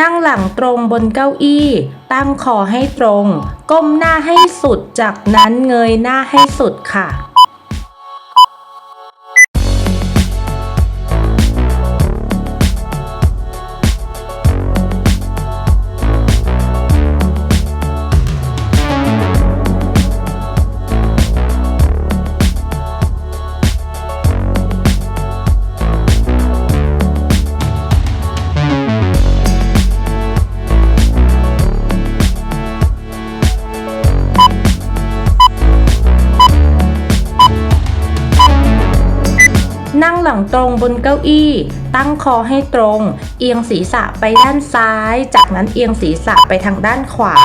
นั่งหลังตรงบนเก้าอี้ ตั้งคอให้ตรง ก้มหน้าให้สุด จากนั้นเงยหน้าให้สุดค่ะ งหลังตรงบนเก้าอี้ ตั้งคอให้ตรง เอียงศีรษะไปด้านซ้าย จากนั้นเอียงศีรษะไปทางด้านขวา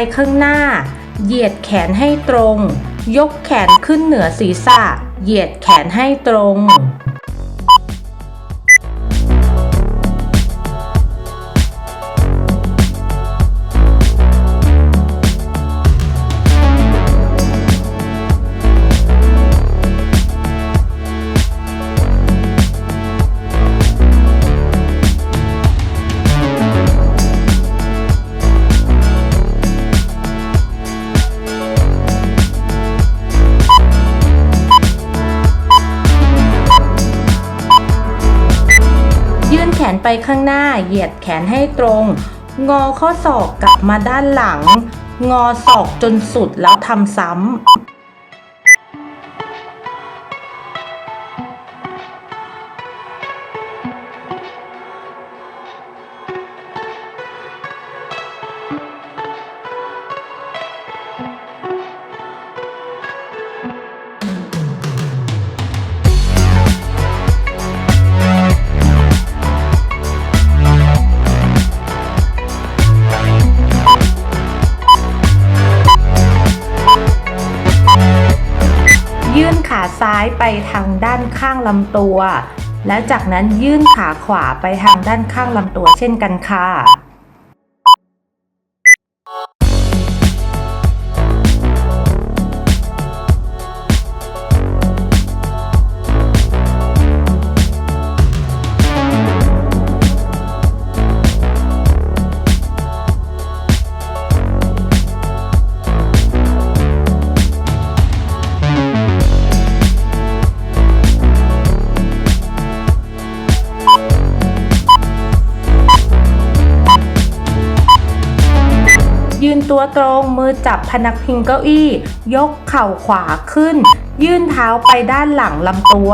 ขนไปข้างหน้า เหยียดแขนให้ตรง ยกแขนขึ้นเหนือศีรษะ เหยียดแขนให้ตรง ข้างหน้า เหยียดแขนให้ตรง งอข้อศอกกลับมาด้านหลัง งอศอกจนสุดแล้วทำซ้ำ ซ้ายไปทางด้านข้างลำตัว แล้วจากนั้นยื่นขาขวาไปทางด้านข้างลำตัวเช่นกันค่ะ ตัวตรง มือจับพนักพิงเก้าอี้ ยกเข่าขวาขึ้น ยื่นเท้าไปด้านหลังลำตัว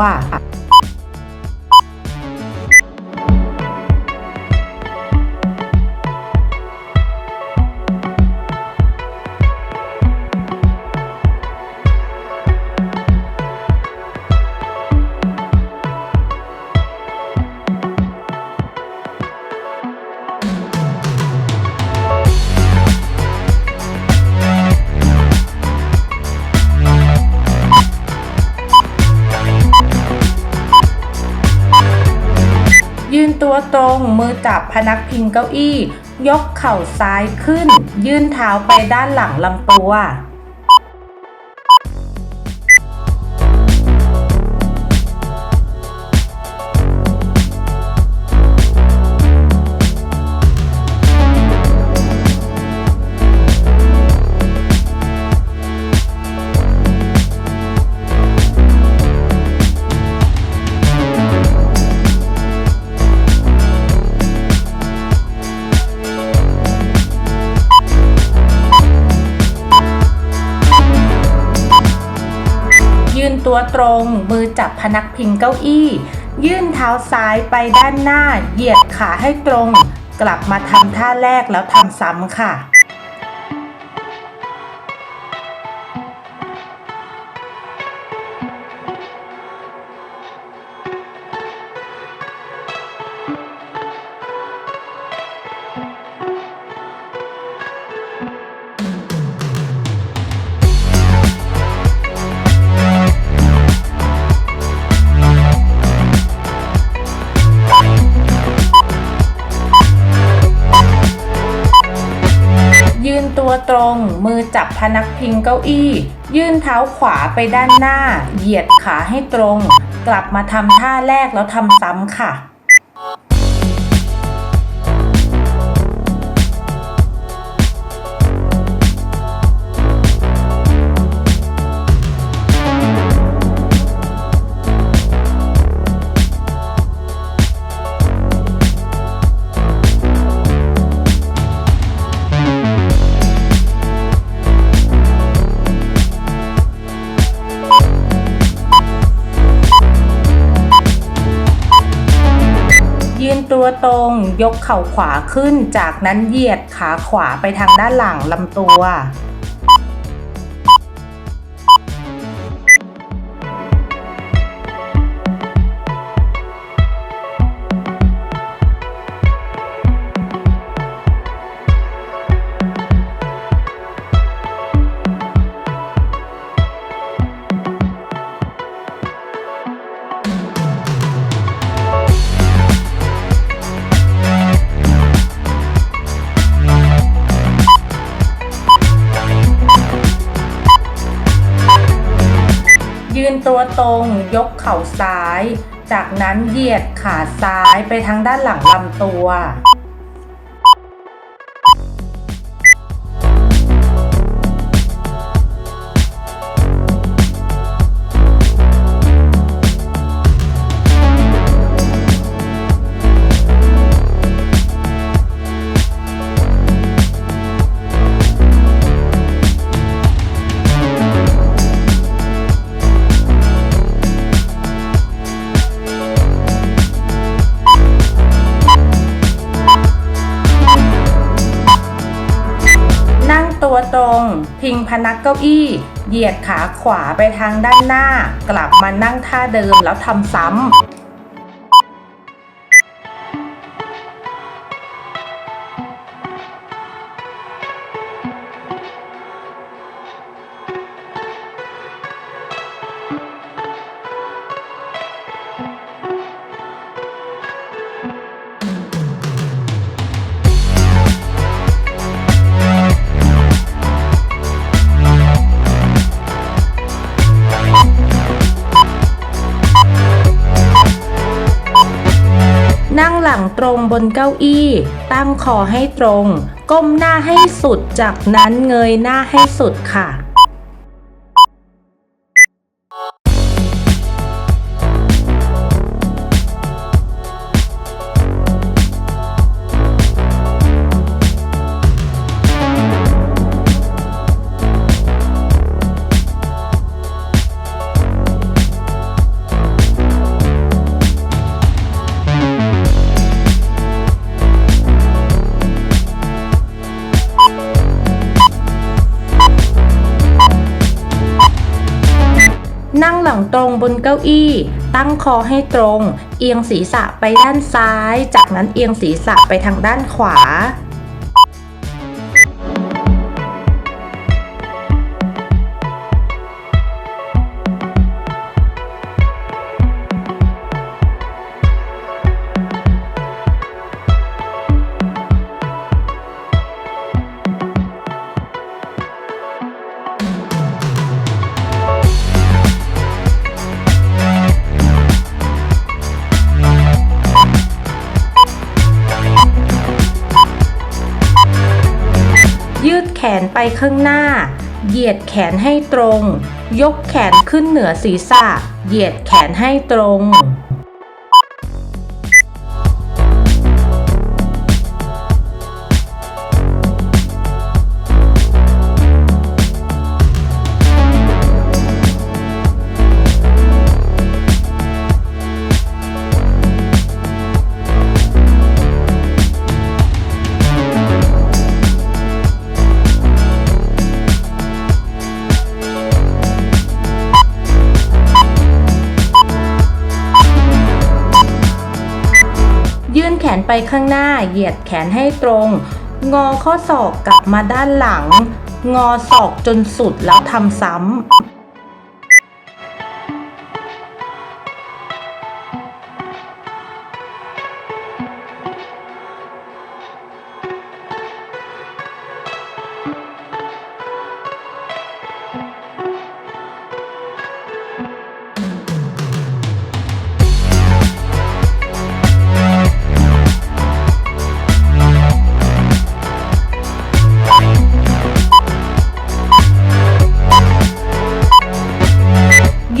ตัวตรง มือจับพนักพิงเก้าอี้ ยกเข่าซ้ายขึ้น ยื่นเท้าไปด้านหลังลำตัว ตัวตรง มือจับพนักพิงเก้าอี้ ยื่นเท้าซ้ายไปด้านหน้า เหยียดขาให้ตรง กลับมาทำท่าแรกแล้วทำซ้ำค่ะ ตัวตรง มือจับพนักพิงเก้าอี้ ยื่นเท้าขวาไปด้านหน้า เหยียดขาให้ตรง กลับมาทำท่าแรกแล้วทำซ้ำค่ะ ตัวตรง ยกเข่าขวาขึ้น จากนั้นเหยียดขาขวาไปทางด้านหลังลำตัว ตรง ยกเข่าซ้าย จากนั้นเหยียดขาซ้ายไปทางด้านหลังลำตัว อี้ เหยียดขาขวาไปทางด้านหน้า กลับมานั่งท่าเดิมแล้วทำซ้ำ บนเก้าอี้ ตั้งคอให้ตรง ก้มหน้าให้สุด จากนั้นเงยหน้าให้สุดค่ะ เก้าอี้ ตั้งคอให้ตรง เอียงศีรษะไปด้านซ้าย จากนั้นเอียงศีรษะไปทางด้านขวา ไปข้างหน้า เหยียดแขนให้ตรง ยกแขนขึ้นเหนือศีรษะ เหยียดแขนให้ตรง ไปข้างหน้า เหยียดแขนให้ตรง งอข้อศอกกลับมาด้านหลัง งอศอกจนสุดแล้วทำซ้ำ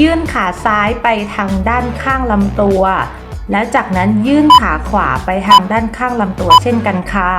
ยืดขาซ้ายไปทางด้านข้างลำตัว แล้วจากนั้นยื่นขาขวาไปทางด้านข้างลำตัวเช่นกันค่ะ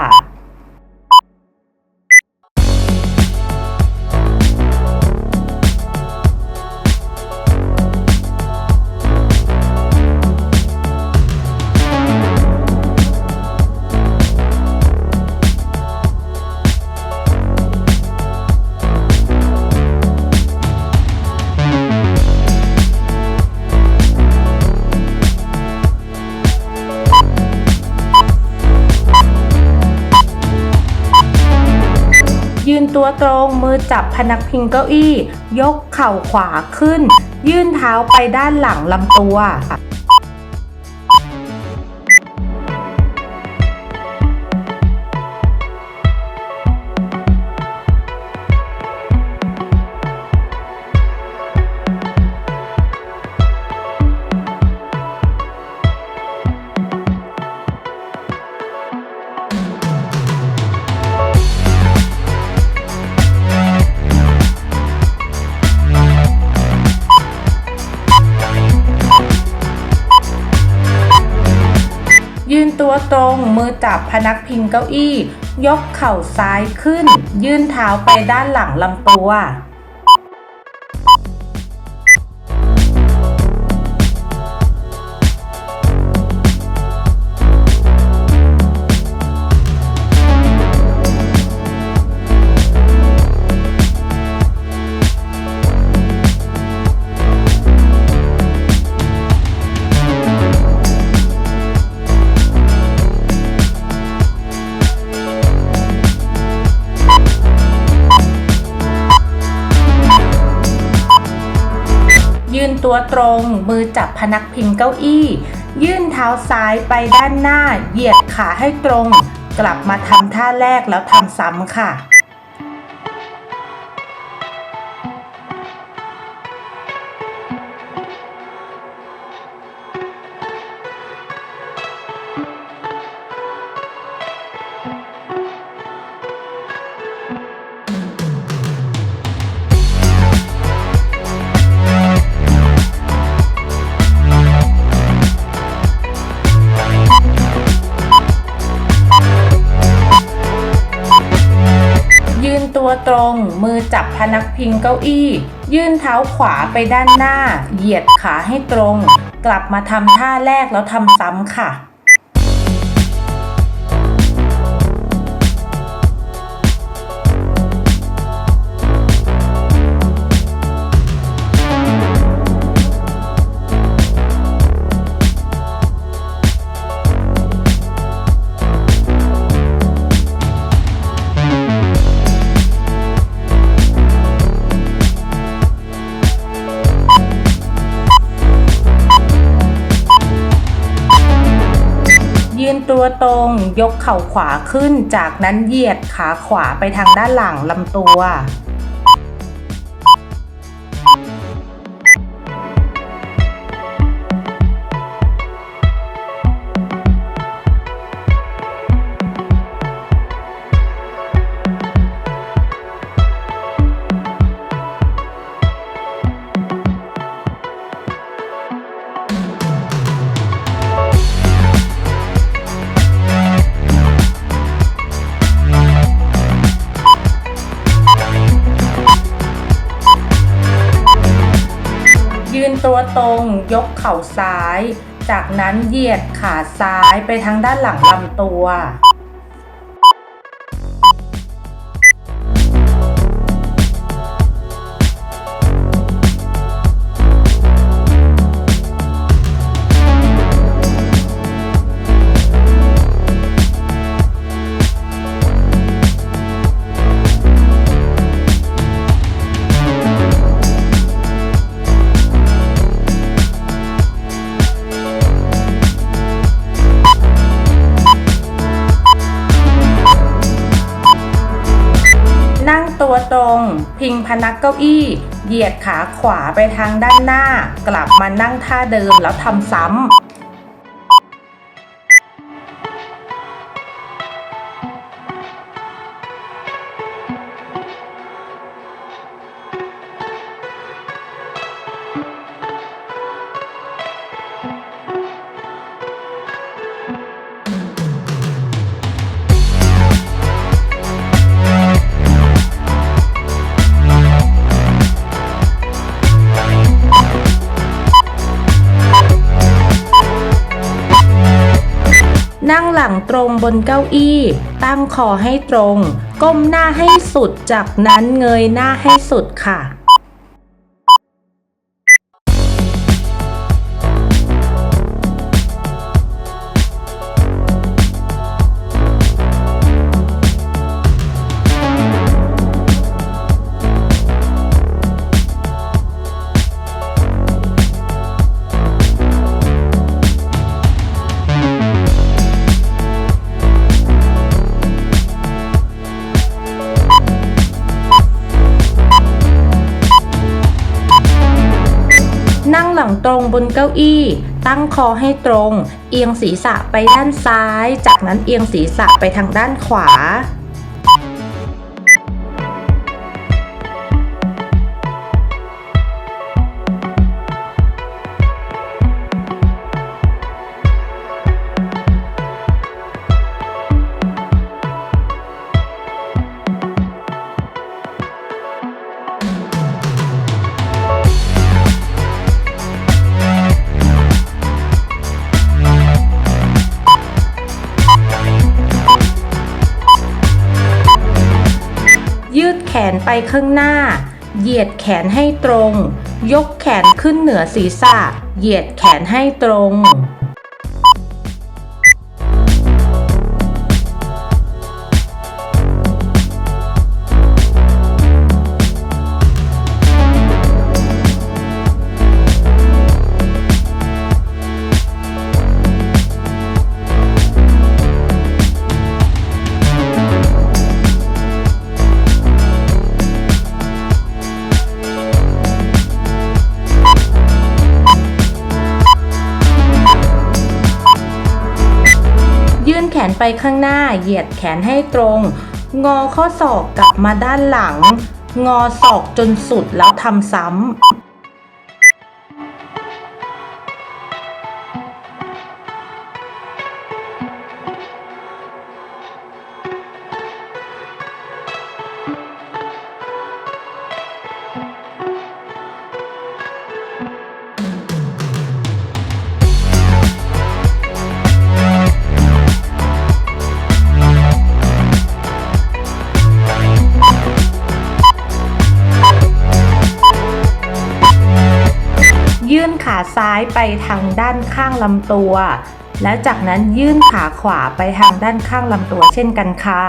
ตัวตรง มือจับพนักพิงเก้าอี้ ยกเข่าขวาขึ้น ยื่นเท้าไปด้านหลังลำตัว จับพนักพิงเก้าอี้ ยกเข่าซ้ายขึ้น ยื่นเท้าไปด้านหลังลำตัว ตัวตรง มือจับพนักพิงเก้าอี้ ยื่นเท้าซ้ายไปด้านหน้า เหยียดขาให้ตรง กลับมาทำท่าแรกแล้วทำซ้ำค่ะ อจับพนักพิงเก้าอี้ ยื่นเท้าขวาไปด้านหน้า เหยียดขาให้ตรง กลับมาทำท่าแรกแล้วทำซ้ำค่ะ ตัวตรง ยกเข่าขวาขึ้น จากนั้นเหยียดขาขวาไปทางด้านหลังลำตัว ตัวตรงยกเข่าซ้าย จากนั้นเหยียดขาซ้ายไปทางด้านหลังลำตัว งพนักเก้าอี้ เหยียดขาขวาไปทางด้านหน้า กลับมานั่งท่าเดิมแล้วทำซ้ำ นั่งหลังตรงบนเก้าอี้ ตั้งคอให้ตรง ก้มหน้าให้สุด จากนั้นเงยหน้าให้สุดค่ะ ตรงบนเก้าอี้ ตั้งคอให้ตรง เอียงศีรษะไปด้านซ้าย จากนั้นเอียงศีรษะไปทางด้านขวา ข้างหน้า เหยียดแขนให้ตรง ยกแขนขึ้นเหนือศีรษะ เหยียดแขนให้ตรง ข้างหน้า เหยียดแขนให้ตรง งอข้อศอกกลับมาด้านหลัง งอศอกจนสุดแล้วทำซ้ำ ซ้ายไปทางด้านข้างลำตัว และจากนั้นยื่นขาขวาไปทางด้านข้างลำตัวเช่นกันค่ะ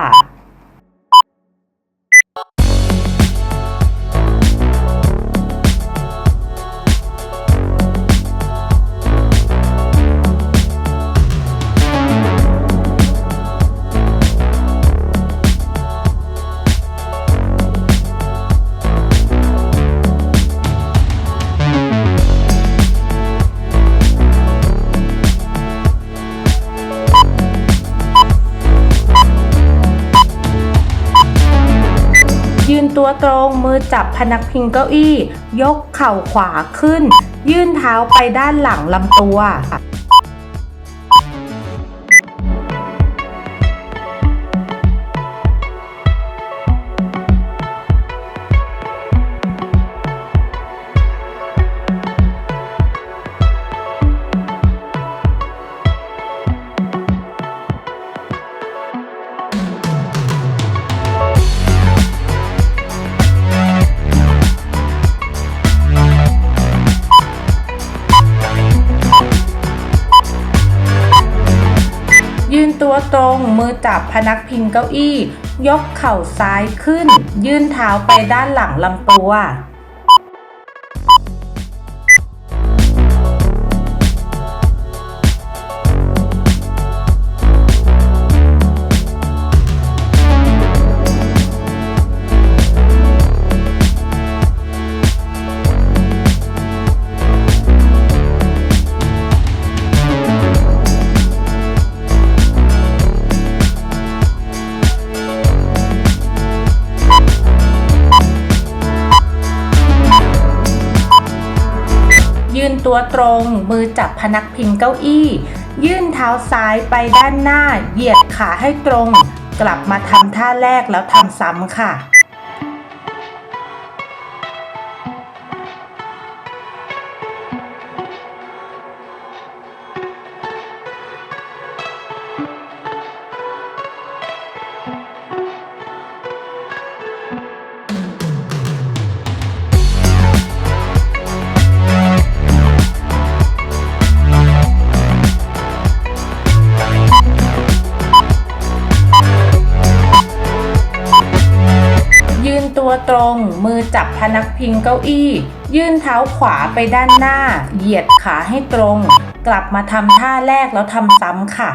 ตรง มือจับพนักพิงเก้าอี้ ยกเข่าขวาขึ้น ยื่นเท้าไปด้านหลังลำตัว ตรง มือจับพนักพิงเก้าอี้ ยกเข่าซ้ายขึ้น ยื่นเท้าไปด้านหลังลำตัว ตัวตรง มือจับพนักพิงเก้าอี้ ยื่นเท้าซ้ายไปด้านหน้า เหยียดขาให้ตรง กลับมาทำท่าแรกแล้วทำซ้ำค่ะ ตัวตรง มือจับพนักพิงเก้าอี้ ยื่นเท้าขวาไปด้านหน้า เหยียดขาให้ตรง กลับมาทำท่าแรกแล้วทำซ้ำค่ะ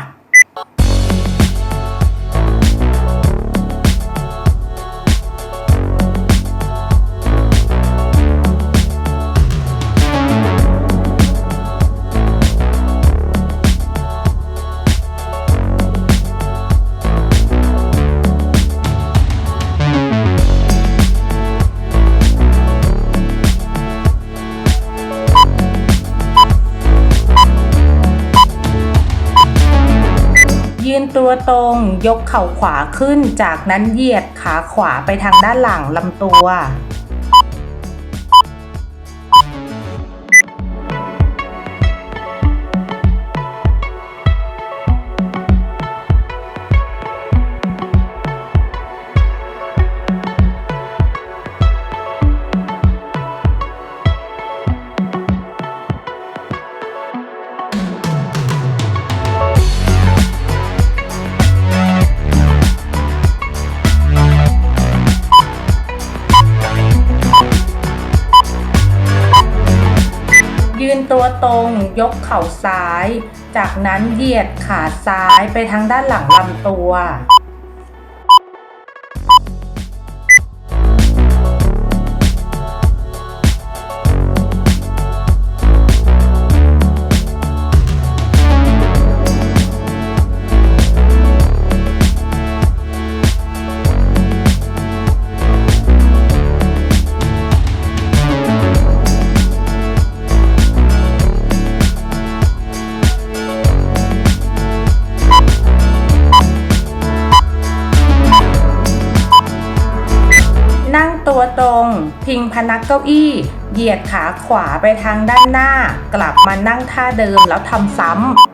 ตัวตรง ยกเข่าขวาขึ้น จากนั้นเหยียดขาขวาไปทางด้านหลังลำตัว ตรง ยกเข่าซ้าย จากนั้นเหยียดขาซ้ายไปทางด้านหลังลำตัว นักเก้าอี้ เหยียดขาขวาไปทางด้านหน้า กลับมานั่งท่าเดิมแล้วทำซ้ำ